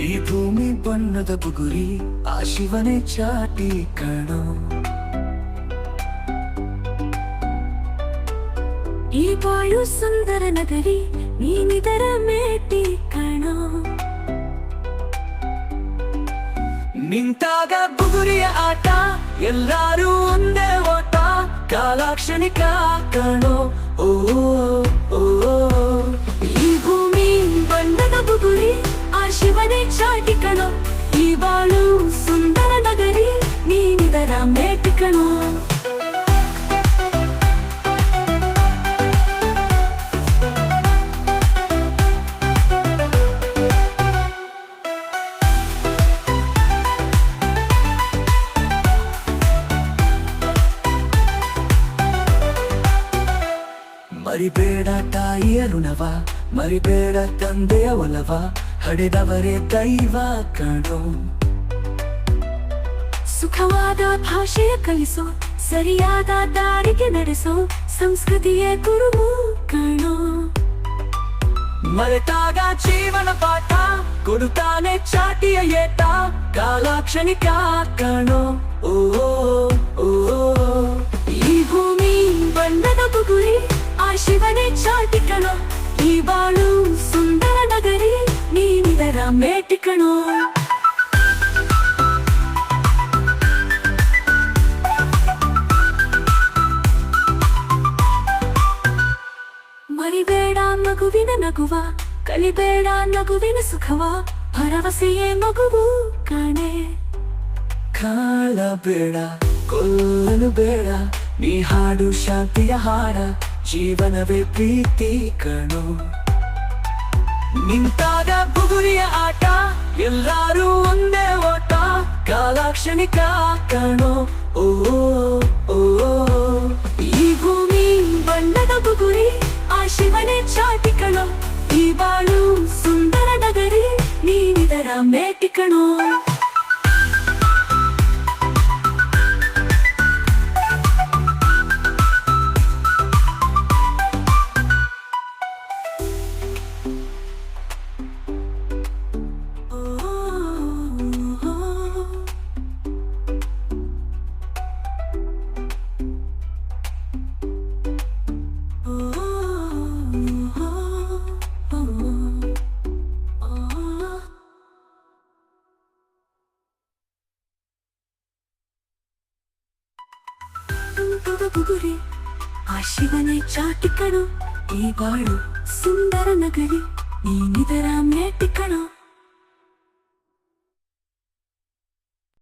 ಈ ಭೂಮಿ ಬಣ್ಣದ ಬುಗುರಿ ಆ ಶಿವನೇ ಚಾಟಿ ಕಣೋ ಈ ಬಾಳು ಸುಂದರ ನಗರಿ ನೀನಿದರ ನಿಂತಾಗ ಬುಗುರಿಯ ಆಟ ಎಲ್ಲಾರು ಒಂದೇ ಓಟ ಕಾಲಾಕ್ಷಣಿಕ ಕಣೋ ಓ ಓ, ಓ ಈ ಭೂಮಿ ಬಣ್ಣದ ಬುಗುರಿ ಆ ಶಿವನೇ ಚಾಟಿ ಕಣೋ ಈ ಬಾಳು ಸುಂದರ ನಗರಿ ನೀನಿದರ ಮೇಟಿ ಕಣೋ ಮರಿಬೇಡ ತಾಯಿಯ ಋಣವ ಮರಿಬೇಡ ತಂದೆಯ ಒಲವ ಹಡೆದವರೇ ದೈವ ಕಣೋ. ಸುಖವಾದ ಭಾಷೆಯ ಕಲಿಸೋ ಸರಿಯಾದ ದಾರಿಗೆ ನಡೆಸೋ ಸಂಸ್ಕೃತಿಯ ಗುರುವು ಕಣೋ. ಮರೆತಾಗ ಜೀವನ ಪಾಠ ಕೊಡುತ್ತಾನೆ ಚಾಟಿಯ ಏತ ಕಾಲಾಕ್ಷಣಿಕ ಕಣೋ. ಓ ಓ, ಕಣೋ, ಈ ಬಾಳು ಸುಂದರ ನಗರಿ, ನೀನಿದರ ಮೇಟಿ ಮರಿಬೇಡ ಮಗುವಿನ ನಗುವ, ಕಲಿಬೇಡ ನಗುವಿನ ಸುಖವ, ಭರವಸೆಯೇ ಮಗುವು ಕಣೆ. ಕಾಳಬೇಡ ಕೊಲ್ಲಲು ಬೇಡ, ನೀ ಹಾಡು ಶಾಂತಿಯ ಹಾಡ ಜೀವನವೇ ಪ್ರೀತಿ ಕಣು. ನಿಂತಾಗ ಬುಗುರಿಯ ಆಟ ಎಲ್ಲಾರು ಒಂದೇ ಓಟ ಕಾಲಾಕ್ಷಣಿಕ ಕಣೋ. ಓ ಓ, ಈ ಭೂಮಿ ಬಣ್ಣದ ಬುಗುರಿ ಆ ಶಿವನೇ ಚಾಟಿ ಕಣೋ. ಈ ಬಾಳು ಸುಂದರ ನಗರಿ ನೀನಿದರ ಮೇಟಿ ಕಣೋ. ಆ ಶಿವನೇ ಚಾಟಿ ಕಣೋ ಈ ಬಾಳು ಸುಂದರ ನಗರಿ ನೀನಿದರ ಮೇಟಿ ಕಣೋ